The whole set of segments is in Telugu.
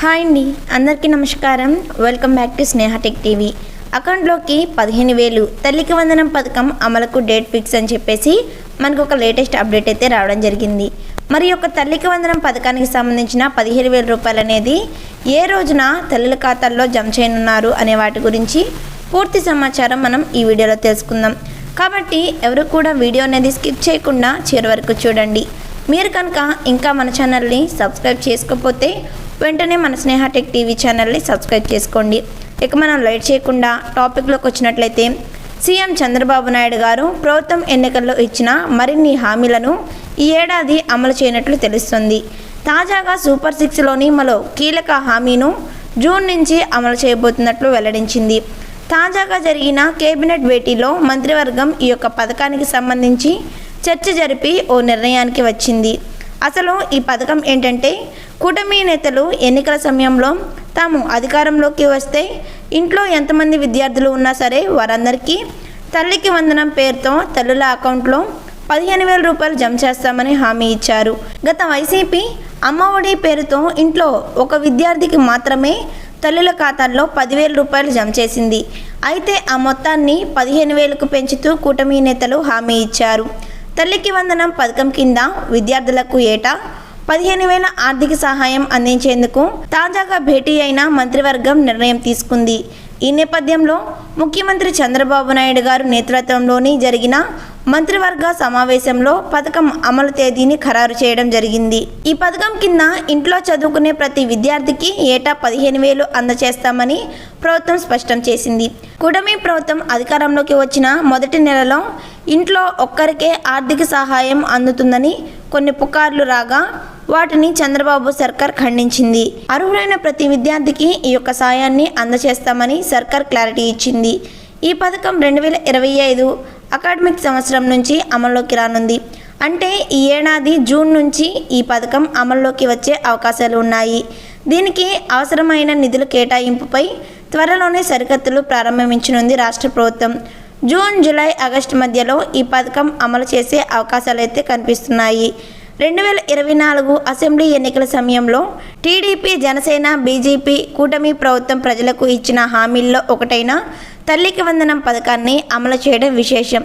హాయ్ అండి. అందరికీ నమస్కారం. Welcome back to Sneha tech TV. అకౌంట్లోకి పదిహేను వేలు తల్లికి వందనం పథకం అమలుకు డేట్ ఫిక్స్ అని చెప్పేసి మనకు ఒక లేటెస్ట్ అప్డేట్ అయితే రావడం జరిగింది. మరి యొక్క తల్లికి వందనం పథకానికి సంబంధించిన పదిహేను వేల రూపాయలు అనేది ఏ రోజున తల్లుల ఖాతాల్లో జమ చేయనున్నారు అనే వాటి గురించి పూర్తి సమాచారం మనం ఈ వీడియోలో తెలుసుకుందాం. కాబట్టి ఎవరు కూడా వీడియో అనేది స్కిప్ చేయకుండా చివరి వరకు చూడండి. మీరు కనుక ఇంకా మన ఛానల్ని సబ్స్క్రైబ్ చేసుకోకపోతే వెంటనే మన స్నేహ టెక్ టీవీ ఛానల్ని సబ్స్క్రైబ్ చేసుకోండి. ఇక మనం లైట్ చేయకుండా టాపిక్లోకి వచ్చినట్లయితే సీఎం చంద్రబాబు నాయుడు గారు ప్రభుత్వం ఎన్నికల్లో ఇచ్చిన మరిన్ని హామీలను ఈ ఏడాది అమలు చేయనట్లు తెలుస్తుంది. తాజాగా సూపర్ సిక్స్లోని మరో కీలక హామీను జూన్ నుంచి అమలు చేయబోతున్నట్లు వెల్లడించింది. తాజాగా జరిగిన కేబినెట్ భేటీలో మంత్రివర్గం ఈ యొక్క పథకానికి సంబంధించి చర్చ జరిపి ఓ నిర్ణయానికి వచ్చింది. అసలు ఈ పథకం ఏంటంటే కూటమి నేతలు ఎన్నికల సమయంలో తాము అధికారంలోకి వస్తే ఇంట్లో ఎంతమంది విద్యార్థులు ఉన్నా సరే వారందరికీ తల్లికి వందనం పేరుతో తల్లుల అకౌంట్లో పదిహేను వేల రూపాయలు జమ చేస్తామని హామీ ఇచ్చారు. గత వైసీపీ అమ్మఒడి పేరుతో ఇంట్లో ఒక విద్యార్థికి మాత్రమే తల్లుల ఖాతాల్లో పదివేల రూపాయలు జమ చేసింది. అయితే ఆ మొత్తాన్ని పదిహేను వేలకు పెంచుతూ కూటమి నేతలు హామీ ఇచ్చారు. తల్లికి వందనం పథకం కింద విద్యార్థులకు ఏటా పదిహేను వేల ఆర్థిక సహాయం అందించేందుకు తాజాగా భేటీ అయిన మంత్రివర్గం నిర్ణయం తీసుకుంది. ఈ నేపథ్యంలో ముఖ్యమంత్రి చంద్రబాబు నాయుడు గారు నేతృత్వంలోని జరిగిన మంత్రివర్గ సమావేశంలో పథకం అమలు తేదీని ఖరారు చేయడం జరిగింది. ఈ పథకం కింద ఇంట్లో చదువుకునే ప్రతి విద్యార్థికి ఏటా పదిహేను వేలు అందజేస్తామని ప్రభుత్వం స్పష్టం చేసింది. కూటమి ప్రభుత్వం అధికారంలోకి వచ్చిన మొదటి నెలలో ఇంట్లో ఒక్కరికే ఆర్థిక సహాయం అందుతుందని కొన్ని పుకార్లు రాగా వాటిని చంద్రబాబు సర్కార్ ఖండించింది. అర్హులైన ప్రతి విద్యార్థికి ఈ యొక్క సాయాన్ని అందజేస్తామని సర్కార్ క్లారిటీ ఇచ్చింది. ఈ పథకం రెండు వేల ఇరవై ఐదు అకాడమిక్ సంవత్సరం నుంచి అమల్లోకి రానుంది. అంటే ఈ ఏడాది జూన్ నుంచి ఈ పథకం అమల్లోకి వచ్చే అవకాశాలు ఉన్నాయి. దీనికి అవసరమైన నిధుల కేటాయింపుపై త్వరలోనే సరికత్తులు ప్రారంభించనుంది రాష్ట్ర ప్రభుత్వం. జూన్ జూలై ఆగస్టు మధ్యలో ఈ పథకం అమలు చేసే అవకాశాలు అయితే కనిపిస్తున్నాయి. రెండు వేల ఇరవై నాలుగు అసెంబ్లీ ఎన్నికల సమయంలో టీడీపీ జనసేన బీజేపీ కూటమి ప్రభుత్వం ప్రజలకు ఇచ్చిన హామీల్లో ఒకటైన తల్లికి వందనం పథకాన్ని అమలు చేయడం విశేషం.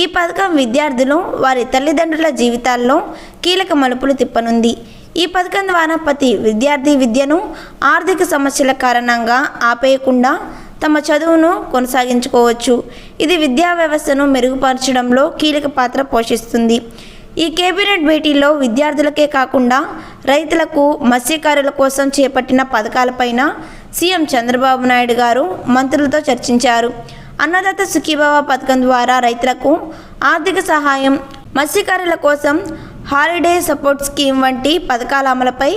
ఈ పథకం విద్యార్థులు వారి తల్లిదండ్రుల జీవితాల్లో కీలక మలుపులు తిప్పనుంది. ఈ పథకం ద్వారా ప్రతి విద్యార్థి విద్యను ఆర్థిక సమస్యల కారణంగా ఆపేయకుండా తమ చదువును కొనసాగించుకోవచ్చు. ఇది విద్యా వ్యవస్థను మెరుగుపరచడంలో కీలక పాత్ర పోషిస్తుంది. ఈ కేబినెట్ భేటీలో విద్యార్థులకే కాకుండా రైతులకు మత్స్యకారుల కోసం చేపట్టిన పథకాలపైన సీఎం చంద్రబాబు నాయుడు గారు మంత్రులతో చర్చించారు. అన్నదాత సుఖీభావ పథకం ద్వారా రైతులకు ఆర్థిక సహాయం మత్స్యకారుల కోసం హాలిడే సపోర్ట్ స్కీమ్ వంటి పథకాల అమలుపై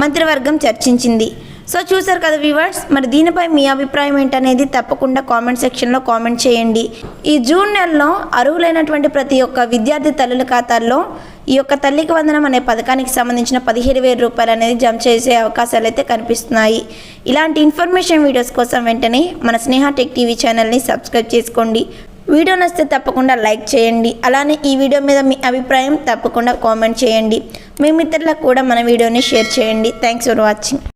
మంత్రివర్గం చర్చించింది. సో చూసారు కదా వ్యూవర్స్ మరి దీనిపై మీ అభిప్రాయం ఏంటనేది తప్పకుండా కామెంట్ సెక్షన్లో కామెంట్ చేయండి. ఈ జూన్ నెలలో అర్హులైనటువంటి ప్రతి ఒక్క విద్యార్థి తల్లుల ఖాతాల్లో ఈ యొక్క తల్లికి వందనం అనే పథకానికి సంబంధించిన పదిహేడు వేల రూపాయలు అనేది జమ చేసే అవకాశాలు అయితే కనిపిస్తున్నాయి. ఇలాంటి ఇన్ఫర్మేషన్ వీడియోస్ కోసం వెంటనే మన స్నేహ టెక్ టీవీ ఛానల్ని సబ్స్క్రైబ్ చేసుకోండి. వీడియో నచ్చితే తప్పకుండా లైక్ చేయండి. అలానే ఈ వీడియో మీద మీ అభిప్రాయం తప్పకుండా కామెంట్ చేయండి. మీ మిత్రులకు కూడా మన వీడియోని షేర్ చేయండి. Thanks for watching